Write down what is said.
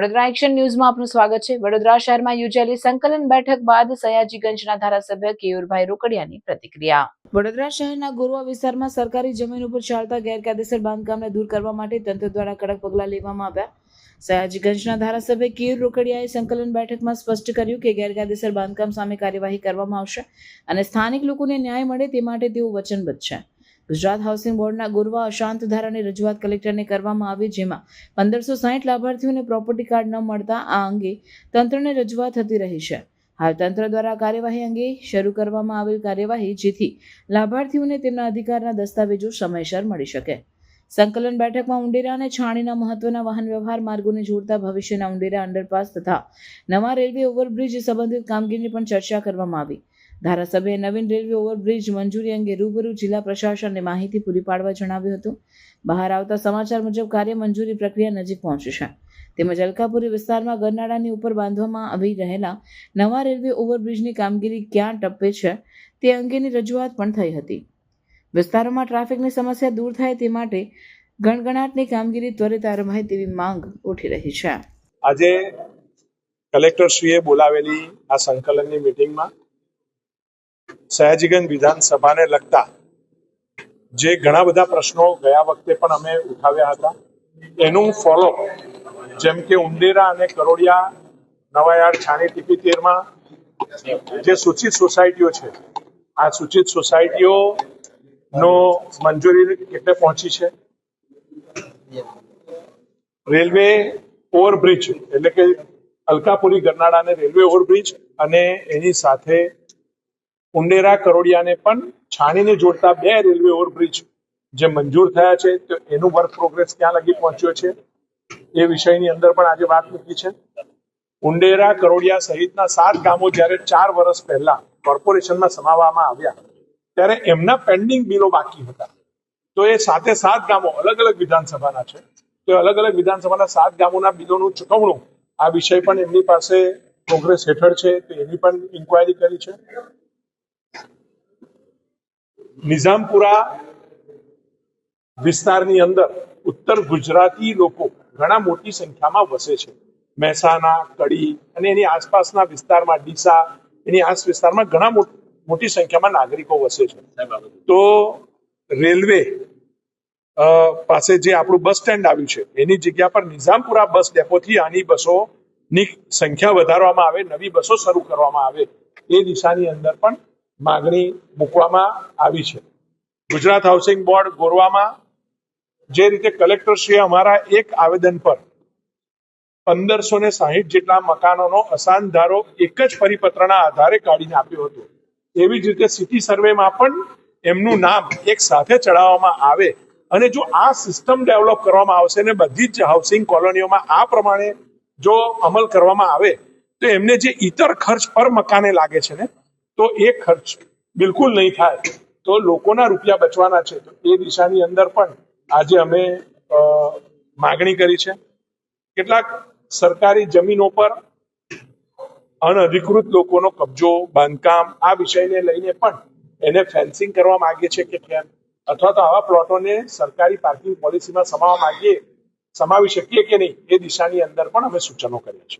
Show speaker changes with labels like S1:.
S1: Vadodara action ન્યૂઝમાં આપનું સ્વાગત છે. વડોદરા શહેરમાં યોજાયેલી સંકલન બેઠક બાદ સયાજીગંજના ધારાસભ્ય કેયુરભાઈ રોકડિયાની પ્રતિક્રિયા. વડોદરા શહેરના ગોરવા વિસ્તારમાં સરકારી જમીન ઉપર ચાલતા ગેરકાયદેસર બાંધકામને દૂર કરવા માટે તંત્ર દ્વારા કડક પગલાં લેવામાં આવ્યા. સયાજીગંજના ધારાસભ્ય કેયુર રોકડિયાએ સંકલન બેઠકમાં સ્પષ્ટ કર્યું કે ગેરકાયદેસર બાંધકામ સામે કાર્યવાહી કરવામાં આવશે અને સ્થાનિક લોકોને ન્યાય મળે તે માટે તેઓ વચનબદ્ધ છે. ગુજરાત હાઉસિંગ બોર્ડના ગુરવા અશાંત ધારાની રજૂઆત કલેક્ટરને કરવામાં આવી, જેમાં પંદરસો સાહીઠ લાભાર્થીઓને પ્રોપર્ટી કાર્ડ ન મળતા આ અંગે તંત્રને રજૂઆત થતી રહી છે. હાલ તંત્ર દ્વારા કાર્યવાહી અંગે શરૂ કરવામાં આવેલ કાર્યવાહી, જેથી લાભાર્થીઓને તેમના અધિકારના દસ્તાવેજો સમયસર મળી શકે. સંકલન બેઠકમાં ઉંડેરા અને છાણીના મહત્વના વાહન વ્યવહાર માર્ગોને જોડતા ભવિષ્યના ઉંડેરા અંડરપાસ તથા નવા રેલવે ઓવરબ્રિજ સંબંધિત કામગીરીની પણ ચર્ચા કરવામાં આવી. ધારાસભ્યએ નવીન રેલવે ઓવરબ્રિજ મંજૂરી અંગે રૂબરૂ જિલ્લા પ્રશાસનને માહિતી પૂરી પાડવા જણાવ્યું હતું. બહાર આવતા સમાચાર મુજબ કાર્ય મંજૂરી પ્રક્રિયા નજીક પહોંચી છે. તેમજ અલકાપુરી વિસ્તારમાં ગરનાળાની ઉપર બાંધવામાં આવી રહેલા નવા રેલવે ઓવરબ્રિજની કામગીરી ક્યાં ટપ્પે છે તે અંગેની રજૂઆત પણ થઈ હતી. વિસ્તારોમાં ટ્રાફિકની સમસ્યા દૂર થાય તે માટે ગણગણાટની કામગીરી ત્વરિત આરંભાય તેવી માંગ ઉઠી રહી છે.
S2: આજે કલેક્ટરશ્રીએ બોલાવેલી આ સંકલનની મિટિંગમાં સયાજીગંજ વિધાનસભાને લગતા જે ઘણા બધા પ્રશ્નો ગયા વખતે પણ અમે ઉઠાવ્યા હતા. એનું ફોલો જેમ કે ઉંદેરા અને કરોડિયા, નવાયાર, છાણી ટીપી તેરમાં જે સૂચિત સોસાયટીઓ છે, આ સૂચિત સોસાયટીઓ નો મંજૂરી કેટલે પહોંચી છે. રેલવે ઓવરબ્રિજ એટલે કે અલકાપુરી ગરનાળાને રેલવે ઓવરબ્રિજ અને એની સાથે ઉંડેરા કરોડિયાને પણ છાણીને જોડતા બે રેલવે ઓવરબ્રિજ જે મંજૂર થયા છે, તો એનું વર્ક પ્રોગ્રેસ ક્યાં લગી પહોંચ્યો છે, એ વિષયની અંદર પણ આજે વાત મૂકી છે. ઉંડેરા કરોડિયા સહિતના સાત ગામો જ્યારે ચાર વર્ષ પહેલા કોર્પોરેશનમાં સમાવવામાં આવ્યા, ત્યારે એમના પેન્ડિંગ બિલો બાકી હતા. તો એ સાથે સાત ગામો, અલગ અલગ વિધાનસભાના છે, તો અલગ અલગ વિધાનસભાના સાત ગામોના બિલોનું ચૂકવણું આ વિષય પણ એમની પાસે પ્રોગ્રેસ હેઠળ છે, તો એની પણ ઇન્ક્વાયરી કરી છે. નિઝામપુરા વિસ્તારની અંદર ઉત્તર ગુજરાતી લોકો ઘણા મોટી સંખ્યામાં વસે છે. મહેસાણા કડી અને એની આસપાસના વિસ્તારમાં ડીસા એની આસ વિસ્તારમાં ઘણા મોટી સંખ્યામાં નાગરિકો વસે છે. તો રેલવે પાસે જે આપણું બસ સ્ટેન્ડ આવ્યું છે એની જગ્યા પર નિઝામપુરા બસ ડેપોથી આની બસોની સંખ્યા વધારવામાં આવે નવી બસો શરૂ કરવામાં આવે એ દિશાની અંદર પણ માગણી મૂકવામાં આવી છે. ગુજરાત હાઉસિંગ બોર્ડ ગોરવામાં જે રીતે કલેક્ટરશ્રીએ અમારા એક આવેદન પર પંદરસો ને સાહીઠ જેટલા મકાનોનો અસાન ધારો એક જ પરિપત્રના આધારે કાઢીને આપ્યો હતો. એવી જ રીતે સિટી સર્વેમાં પણ એમનું નામ એક સાથે ચડાવવામાં આવે અને જો આ સિસ્ટમ ડેવલપ કરવામાં આવશે ને બધી જ હાઉસિંગ કોલોનીઓમાં આ પ્રમાણે જો અમલ કરવામાં આવે તો એમને જે ઇતર ખર્ચ પર મકાને લાગે છે ને તો એ ખર્ચ બિલકુલ નહીં થાય. તો લોકોના રૂપિયા બચવાના છે. તો એ દિશાની અંદર પણ આજે અમે માગણી કરી છે. કેટલાક સરકારી જમીનો પર અનધિકૃત લોકોનો કબજો, બાંધકામ આ વિષયને લઈને પણ એને ફેન્સિંગ કરવા માંગીએ છે કે કેમ? અથવા તો આવા પ્લોટોને સરકારી પાર્કિંગ પોલિસીમાં સમાવવા માંગીએ, સમાવી શકીએ કે નહીં? એ દિશાની અંદર પણ અમે સૂચનો કર્યા છે.